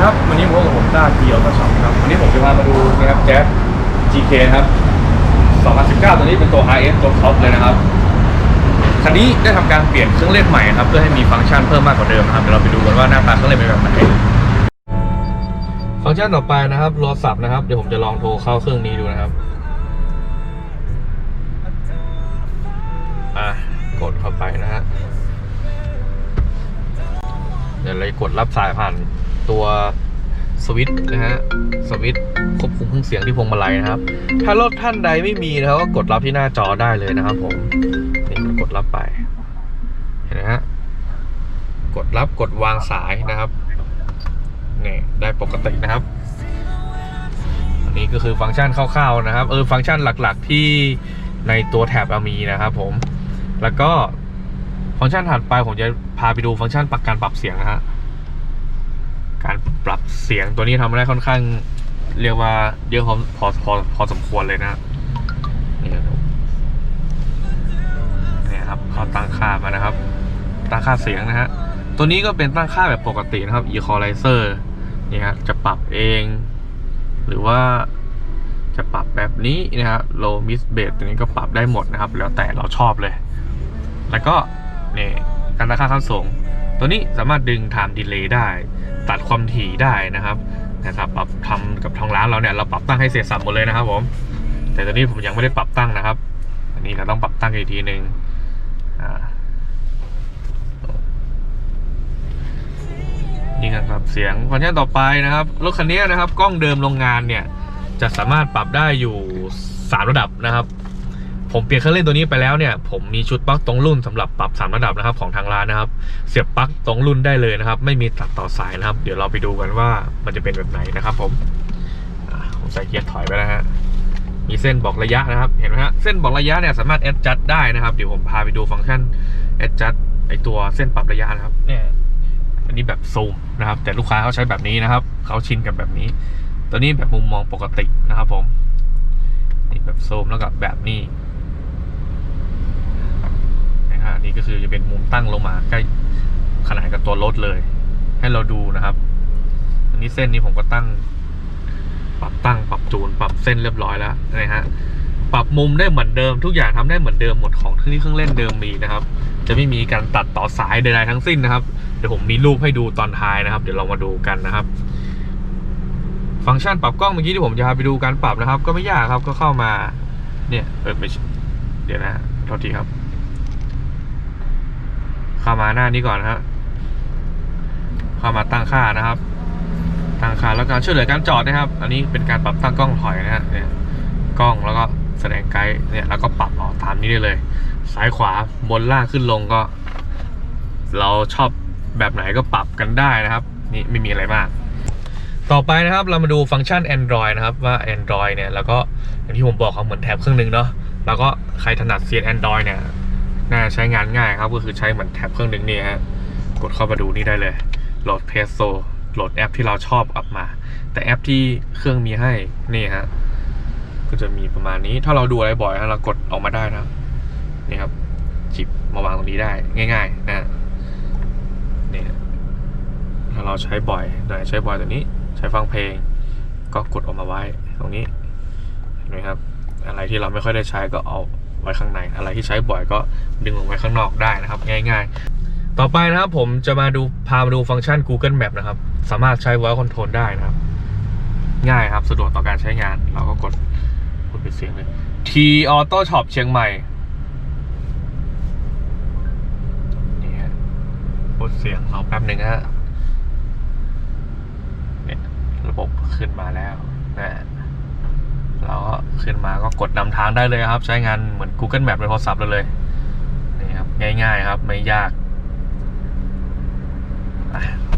ครับ วันนี้ผมกับผมต้าเกียวกระสองครับ วันนี้ผมจะพามาดูนะครับแจ๊ส GK นะครับ 2019 ตัวนี้เป็นตัว RS ตัวท็อปเลยนะครับ คันนี้ได้ทำการเปลี่ยนเครื่องเล่นใหม่นะครับ เพื่อให้มีฟังก์ชันเพิ่มมากกว่าเดิมนะครับ เดี๋ยวเราไปดูกันว่าหน้าตาเครื่องเล่นเป็นแบบไหน ฟังก์ชันต่อไปนะครับโทรศัพท์นะครับ เดี๋ยวผมจะลองโทรเข้าเครื่องนี้ดูนะครับ อะกดเข้าไปนะฮะเดี๋ยวเลยกดรับสายผ่าน ตัวสวิตช์นะฮะสวิตช์ควบคุมเครื่องเสียงที่พวงมาลัยนะครับ ถ้ารถท่านใดไม่มีนะครับก็กดรับที่หน้าจอได้เลยนะครับ ผมนี่กดรับไปเห็นไหมฮะกดรับกดวางสายนะครับนี่ได้ปกตินะครับอันนี้ก็คือฟังก์ชันคร่าวๆนะครับเออฟังก์ชันหลักๆที่ในตัวแท็บมีนะครับ ผมแล้วก็ฟังก์ชันถัดไปผมจะพาไปดูฟังก์ชันปรับการปรับเสียงนะฮะ การปรับเสียงตัวนี้ทำได้ค่อนข้างเรียกว่าเยอะพอพอพอพอสมควรเลยนะนี่ครับนี่ครับเขาตั้งค่ามานะครับ ตั้งค่าเสียงนะฮะตัวนี้ก็เป็นตั้งค่าแบบปกตินะครับ equalizer นี่ฮะจะปรับเอง หรือว่าจะปรับแบบนี้นะฮะ low mid bass ตัวนี้ก็ปรับได้หมดนะครับ แล้วแต่เราชอบเลย แล้วก็นี่การตั้งค่าขั้นสูง ตัวนี้สามารถดึง time delay ได้ ตัดความถี่ได้นะครับนะครับปรับทำกับทางร้านเราเนี่ยเราปรับตั้งให้เสร็จสับหมดเลยนะครับผม แต่ตัวนี้ผมยังไม่ได้ปรับตั้งนะครับ อันนี้เราต้องปรับตั้งอีกทีหนึ่งอ่านี่ครับเสียงฟังก์ชันต่อไปนะครับรถคันนี้นะครับกล้องเดิมโรงงานเนี่ยจะสามารถปรับได้อยู่ 3 ระดับนะครับ ผมเปลี่ยนเครื่องเล่นตัวนี้ไปแล้วเนี่ยผมมีชุดปลั๊กตรงรุ่นสำหรับปรับ3ระดับนะครับของทางร้านนะครับ เสียบปลั๊กตรงรุ่นได้เลยนะครับ ไม่มีตัดต่อสายนะครับ เดี๋ยวเราไปดูกันว่ามันจะเป็นแบบไหนนะครับ ผมผมใส่เกียร์ถอยไปแล้วฮะมีเส้นบอกระยะนะครับ เห็นไหมฮะเส้นบอกระยะเนี่ยสามารถ adjust ได้นะครับ เดี๋ยวผมพาไปดูฟังก์ชัน adjust ไอตัวเส้นปรับระยะนะครับ เนี่ย อันนี้แบบซูมนะครับ แต่ลูกค้าเขาใช้แบบนี้นะครับเขาชินกับแบบนี้ ตัวนี้แบบมุมมองปกตินะครับ ผมนี่แบบซูมแล้วกับแบบนี้ อันนี่ก็คือจะเป็นมุมตั้งลงมาใกล้ขนาดกับตัวรถเลย ให้เราดูนะครับ อันนี้เส้นนี้ผมก็ตั้ง ปรับตั้งปรับจูน ปรับเส้นเรียบร้อยแล้วนะฮะปรับมุมได้เหมือนเดิมทุกอย่างทำได้เหมือนเดิมหมดของที่เครื่องเล่นเดิมมีนะครับ จะไม่มีการตัดต่อสายใดๆทั้งสิ้นนะครับ เดี๋ยวผมมีรูปให้ดูตอนท้ายนะครับ เดี๋ยวเรามาดูกันนะครับ ฟังก์ชันปรับกล้องเมื่อกี้ที่ผมจะพาไปดูการปรับนะครับ ก็ไม่ยากครับก็เข้ามา เนี่ยเปิดไปเดี๋ยวนะฮะโทษทีครับ เข้ามาหน้านี้ก่อนนะฮะเข้ามาตั้งค่านะครับ ตั้งค่าแล้วการช่วยเหลือการจอดนะครับ อันนี้เป็นการปรับตั้งกล้องถอยนะฮะเนี่ยกล้องแล้วก็แสดงไกด์เนี่ยแล้วก็ปรับออกตามนี้ได้เลย ซ้ายขวาบนล่างขึ้นลงก็ เราชอบแบบไหนก็ปรับกันได้นะครับ นี่ไม่มีอะไรมาก ต่อไปนะครับเรามาดูฟังก์ชัน Android นะครับว่า Android เนี่ยแล้วก็อย่างที่ผมบอกเขาเหมือนแท็บเครื่องหนึงเนาะแล้วก็ใครถนัดเซียน Android เนี่ย น่าใช้งานง่ายครับก็คือใช้เหมือนแท็บเครื่องหนึ่งนี่ฮะกดเข้ามาดูนี่ได้เลยโหลดเพโซโหลดแอปที่เราชอบออกมา แต่แอปที่เครื่องมีให้นี่ฮะก็จะมีประมาณนี้ถ้าเราดูอะไรบ่อยเรากดออกมาได้นะนี่ครับจิบมาวางตรงนี้ได้ง่าย ๆ นะฮะนี่ถ้าเราใช้บ่อยไหนใช้บ่อยตัวนี้ ใช้ฟังเพลง ก็กดออกมาไว้ตรงนี้เห็นไหมครับ อะไรที่เราไม่ค่อยได้ใช้ก็เอา ไว้ข้างใน อะไรที่ใช้บ่อยก็ดึงออกไว้ข้างนอกได้นะครับ ง่าย ๆ ต่อไปนะครับผมจะมาดูพามาดูฟังก์ชัน Google Map นะครับ สามารถใช้ voice control ได้นะครับ ง่ายครับสะดวกต่อการใช้งาน เราก็กดกดปิดเสียงเลย T Auto Shop เชียงใหม่นี่ฮะกดเสียงเราแป๊บหนึ่งฮะเนี่ยระบบขึ้นมาแล้วนะ ขึ้นมาก็กดนำทางได้เลยครับ ใช้งานเหมือน Google Map ในโทรศัพท์เราเลยนี่ครับง่ายๆครับไม่ยาก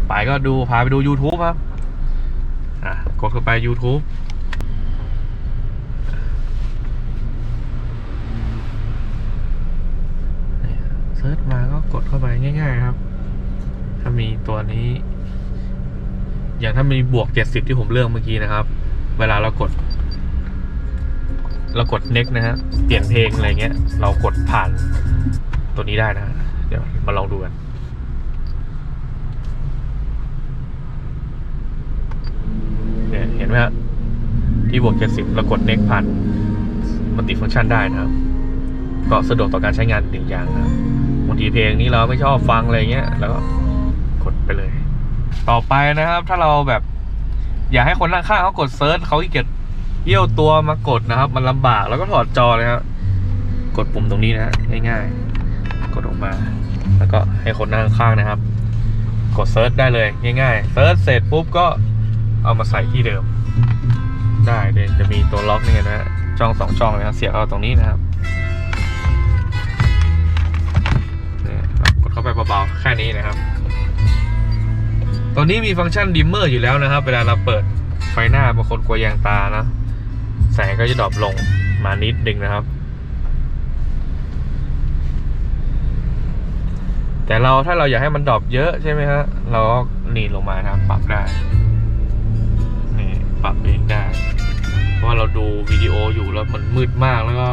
ไปก็ดูพาไปดู YouTube ครับกดเข้าไป YouTube เซิร์ชมาก็กดเข้าไปง่าย ๆ ครับ ถ้ามีตัวนี้ อย่างถ้ามีบวก 70 ที่ผมเลือกเมื่อกี้นะครับ เวลาเรากด เรากด next นะฮะ เปลี่ยนเพลงอะไรเงี้ย เรากดผ่านตัวนี้ได้นะ เดี๋ยวมาลองดูกันเนี่ยเห็นไหมฮะที่บวกเจ็ดสิบแล้วกด next ผ่านมัลติฟังก์ชันได้นะครับ ก็สะดวกต่อการใช้งานหนึ่งอย่างนะครับบางทีเพลงนี้เราไม่ชอบฟังอะไรเงี้ย แล้วก็กดไปเลย ต่อไปนะครับ ถ้าเราแบบ อยากให้คนนั่งข้างเขากดเซิร์ชเขาขี้เกียจ เยี่ยวตัวมากดนะครับ มันลำบากแล้วก็ถอดจอเลยครับกดปุ่มตรงนี้นะฮะง่ายๆ กดออกมา แล้วก็ให้คนนั่งข้างนะครับ กดเซิร์ชได้เลยง่ายๆเซิร์ชเสร็จปุ๊บก็เอามาใส่ที่เดิม ได้เดี๋ยจะมีตัวล็อกนี่นะฮะช่องสองช่องนะครับเสียบเอาตรงนี้นะครับเนี่ยกดเข้าไปเบาๆแค่นี้นะครับ ตัวนี้มีฟังก์ชันดิมเมอร์อยู่แล้วนะครับ เวลาเราเปิดไฟหน้าบางคนกลัวยางตานะ แสงก็จะดรอปลงมานิดนึงนะครับ แต่เราถ้าเราอยากให้มันดรอปเยอะใช่ไหมฮะเราก็นี่ลงมานะครับปรับได้ นี่ปรับเองได้ เพราะเราดูวิดีโออยู่แล้วมันมืดมากแล้วก็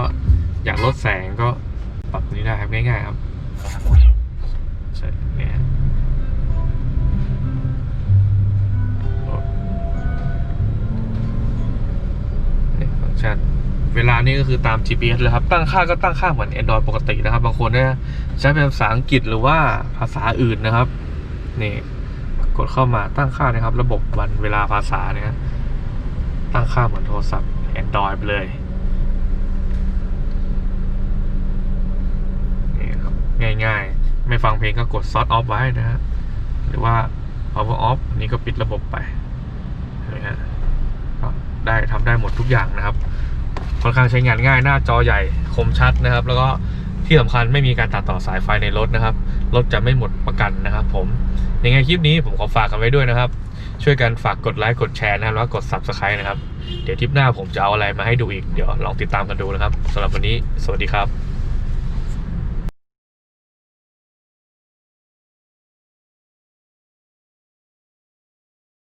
อยากลดแสงก็ปรับนี้ได้ครับง่ายๆครับ ชันเวลานี้ก็คือตาม GPS เลยครับ ตั้งค่าก็ตั้งค่าเหมือน Android ปกตินะครับ บางคนเนี่ยใช้เป็นภาษาอังกฤษหรือว่าภาษาอื่นนะครับ นี่ กดเข้ามาตั้งค่านะครับ ระบบวันเวลาภาษาเนี่ยตั้งค่าเหมือนโทรศัพท์ Android ไปเลยนี่ครับง่ายๆ ไม่ฟังเพลงก็กด Shut Off ไว้นะฮะหรือว่า Power Off อันนี้ก็ปิดระบบไปนไหมฮะ ได้ทำได้หมดทุกอย่างนะครับ ค่อนข้างใช้งานง่ายหน้าจอใหญ่คมชัดนะครับ แล้วก็ที่สำคัญไม่มีการตัดต่อสายไฟในรถนะครับ รถจะไม่หมดประกันนะครับ ผมยังไงคลิปนี้ผมขอฝากกันไว้ด้วยนะครับ ช่วยกันฝากกดไลค์กดแชร์นะครับแล้วก็กด subscribe นะครับ เดี๋ยวทริปหน้าผมจะเอาอะไรมาให้ดูอีกเดี๋ยวลองติดตามกันดูนะครับสำหรับวันนี้ สวัสดีครับ